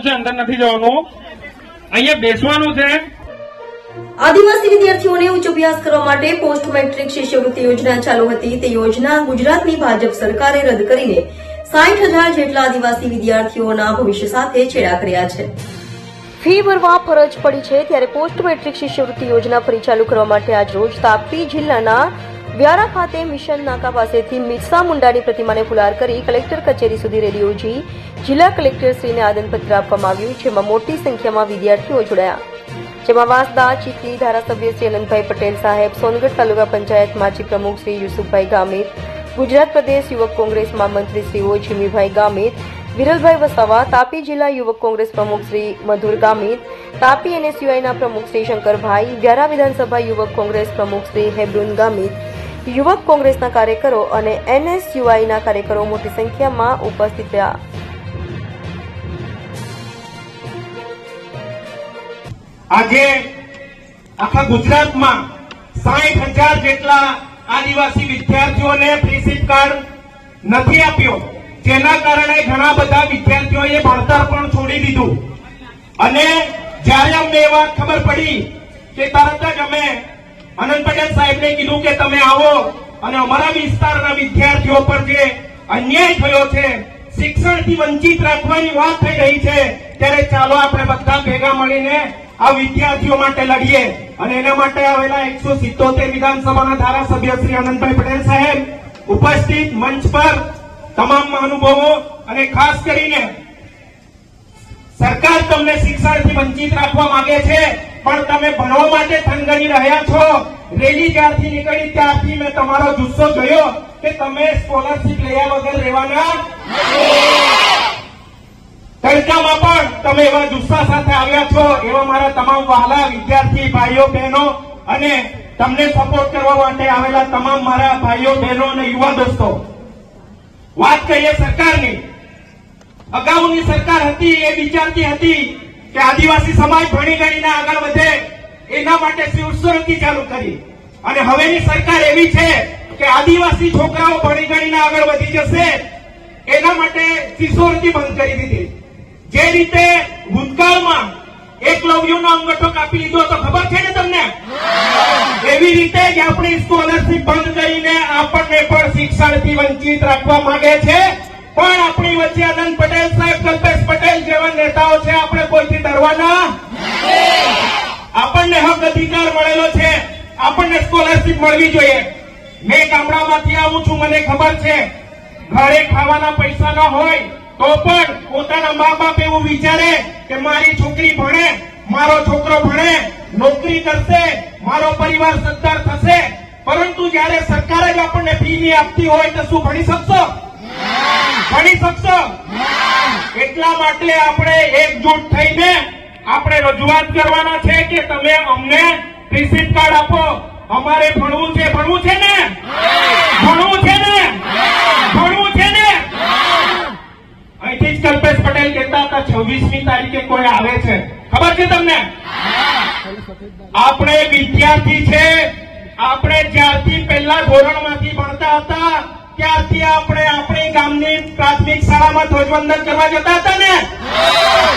છે અંદર નથી જવાનું. અહીંયા બેસવાનું છે. આદિવાસી વિદ્યાર્થીઓને ઉચ્ચ અભ્યાસ કરવા માટે પોસ્ટ મેટ્રિક શિષ્યવૃત્તિ યોજના ચાલુ હતી. તે યોજના ગુજરાતની ભાજપ સરકારે રદ કરીને સાઠ હજાર જેટલા આદિવાસી વિદ્યાર્થીઓના ભવિષ્ય સાથે છેડા કર્યા છે. ફી ભરવા ફરજ પડી છે ત્યારે પોસ્ટ મેટ્રિક શિષ્યવૃત્તિ યોજના ફરી ચાલુ કરવા માટે આજ રોજ તાપી જિલ્લાના વ્યારા ખાતે મિશન નાકા પાસેથી મિરસા મુંડાની પ્રતિમાને ફુલાર કરી કલેક્ટર કચેરી સુધી રેલી યોજી. જિલ્લા કલેક્ટરશ્રીને આદનપત્ર આપવામાં આવ્યું, જેમાં મોટી સંખ્યામાં વિદ્યાર્થીઓ જોડાયા. જેમાં વાંસદા, ચીખલી ધારાસભ્ય શ્રી અનંતભાઈ પટેલ સાહેબ, સોનગઢ તાલુકા પંચાયત માજી પ્રમુખ શ્રી યુસુફભાઈ ગામિત, ગુજરાત પ્રદેશ યુવક કોંગ્રેસ મહામંત્રી શ્રીઓ જીમીભાઈ ગામિત, વિરલભાઈ વસાવા, તાપી જિલ્લા યુવક કોંગ્રેસ પ્રમુખ શ્રી મધુર ગામિત, તાપી એનએસયુઆઈના પ્રમુખ શ્રી શંકરભાઈ, વ્યારા વિધાનસભા યુવક કોંગ્રેસ પ્રમુખ શ્રી હેબ્રુન ગામિત યુવક કોંગ્રેસના કાર્યકરો અને એનએસયુઆઈના કાર્યકરો મોટી સંખ્યામાં ઉપસ્થિત રહ્યા. આજે આખા ગુજરાતમાં સાહીઠ હજાર જેટલા આદિવાસી વિદ્યાર્થીઓને ફ્રી કાર્ડ નથી આપ્યો. જેના કારણે ઘણા બધા વિદ્યાર્થીઓએ ભણતર પણ છોડી દીધું. અને જ્યારે અમને એ વાત ખબર પડી કે તરત જ અમે આનંદ પટેલ સાહેબને કીધું કે તમે આવો અને અમારા વિસ્તારના વિદ્યાર્થીઓ પર જે અન્યાય થયો છે, શિક્ષણથી વંચિત રાખવાની વાત થઈ રહી છે, ત્યારે ચાલો આપણે બધા ભેગા મળીને આ વિદ્યાર્થીઓ માટે લડીએ. અને એના માટે આવેલા એકસો સિત્તોતેર વિધાનસભાના ધારાસભ્ય શ્રી આનંદભાઈ પટેલ સાહેબ ઉપસ્થિત મંચ પર તમામ મહાનુભાવો અને ખાસ કરીને સરકાર તમને શિક્ષણથી વંચિત રાખવા માંગે છે પણ તમે ભણવા માટે થનગની રહ્યા છો. રેલી જ્યારથી નીકળી? ત્યારથી મેં તમારો જુસ્સો જોયો કે તમે સ્કોલરશીપ લયા વગર રહેવાના તડકામાં પણ તમે એવા જુસ્સા સાથે આવ્યા છો. એવા મારા તમામ વહાલા વિદ્યાર્થી, ભાઈઓ, બહેનો અને તમને સપોર્ટ કરવા માટે આવેલા તમામ મારા ભાઈઓ, બહેનો અને યુવા દોસ્તો. વાત કરીએ સરકારની. અગાઉની સરકાર હતી, એ વિચારતી હતી કે આદિવાસી સમાજ ભણી ગણીને આગળ વધે, એના માટે શિવસ્વરતી ચાલુ કરી. અને હવેની સરકાર એવી છે કે આદિવાસી છોકરાઓ ભણી ગણીને આગળ વધી જશે, એના માટે શિષ્યવૃત્તિ બંધ કરી દીધી. જે રીતે ભૂતકાળમાં એકલવ્યોનો અંગઠો કાપી લીધો તો ખબર છે ને તમને? એવી રીતે જ આપણી સ્કોલરશીપ બંધ કરીને આપણને પણ શિક્ષણથી વંચિત રાખવા માંગે છે. પણ આપણી વચ્ચે આનંદ પટેલ સાહેબ, કલ્પેશ પટેલ જેવા નેતાઓ છે, આપણે કોઈથી ડરવાના? આપણને હક અધિકાર મળેલો છે. આપણને સ્કોલરશીપ મળવી જોઈએ. મેં ગામડામાંથી આવું છું, મને ખબર છે. ઘરે ખાવાના પૈસા ન હોય, તો પણ પોતાના મા બાપ એવું વિચારે કે મારી છોકરી ભણે, મારો છોકરો ભણે, નોકરી કરશે, મારો પરિવાર સત્તાર થશે. પરંતુ જયારે સરકાર જ આપણને ફી નહીં આપતી હોય, તો શું ભણી શકશો? ભણી શકશો એટલા માટે આપણે એકજૂટ થઈને આપણે રજૂઆત કરવાના છે કે તમે અમને રિસીપ કાર્ડ આપો. અમારે ભણવું છે ભણવું છે ને? ભણવું છે ને? ભણવું છે ને? અહીંથી જ કલ્પેશ પટેલ કહેતા હતા, છવ્વીસમી તારીખે કોઈ આવે છે. ખબર છે તમને? આપણે વિદ્યાર્થી છે. આપણે જ્યારથી પહેલા ધોરણમાંથી ભણતા હતા ત્યારથી આપણે આપણી ગામની પ્રાથમિક શાળામાં ધ્વજવંદન કરવા જતા હતા ને?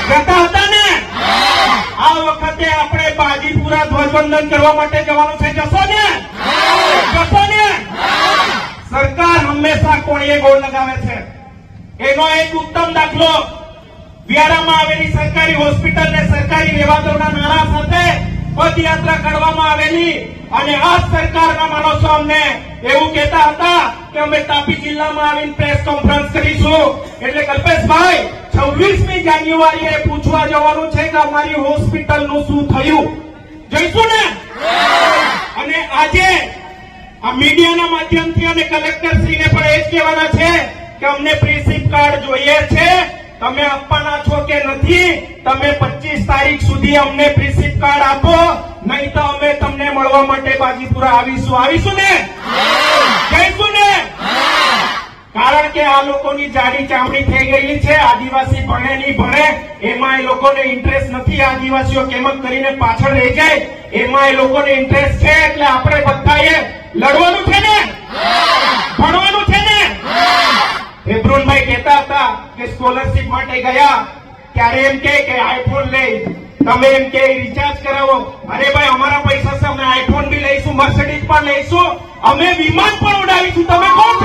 જતા હતા ને? આ વખતે આપણે બાજીપુરા ધ્વજવંદન કરવા માટે જવાનું છે. જશો ને? જશો ને? સરકાર હંમેશા કોણીએ ગોળ લગાવે છે. એનો એક ઉત્તમ દાખલો, વ્યારામાં આવેલી સરકારી હોસ્પિટલ ને સરકારી લેવાદોના નાણાં સાથે પદયાત્રા કરવામાં આવેલી અને આ સરકારના માણસો અમને એવું કહેતા હતા કે અમે તાપી જિલ્લામાં આવીને પ્રેસ કોન્ફરન્સ કરીશું. એટલે કલ્પેશભાઈ, છવ્વીસમી જાન્યુઆરીએ પૂછવા જવાનું છે કે અમારી હોસ્પિટલનું શું થયું? જઈશું ને? અને આજે આ મીડિયાના માધ્યમથી અને કલેક્ટરશ્રીને પણ એ જ કહેવાના છે કે અમને પ્રિન્સિપ કાર્ડ જોઈએ છે. તમે આપવાના છો કે નથી, તમે પચીસ તારીખ સુધી અમને પ્રિન્સિપ કાર્ડ આપો. નહીં તો અમે તમને મળવા માટે બાજીપુરા આવીશું. આવીશું ને? જઈશું ને? કારણ કે આ લોકોની જાડી ચામડી થઈ ગયેલી છે, આદિવાસી ભણે નહીં ભણે, એમાં એ લોકોને ઇન્ટરેસ્ટ નથી આદિવાસીઓ કેમ કરીને પાછળ રહી જાય, એમાં એ લોકોને ઇન્ટરેસ્ટ છે એટલે આપણે બધાએ લડવાનું છે ને? ભણવાનું છે ને? હેબ્રુનભાઈ કહેતા હતા કે સ્કોલરશીપ માટે ગયા, ત્યારે એમ કે આઈફોન લઈ. તમે એમ કે રિચાર્જ કરાવો. અરે ભાઈ, અમારા પૈસા છે, અમે આઈફોન બી લઈશું મર્સિડીઝ પણ લઈશું. અમે વિમાન પણ ઉડાવીશું. તમે કોણ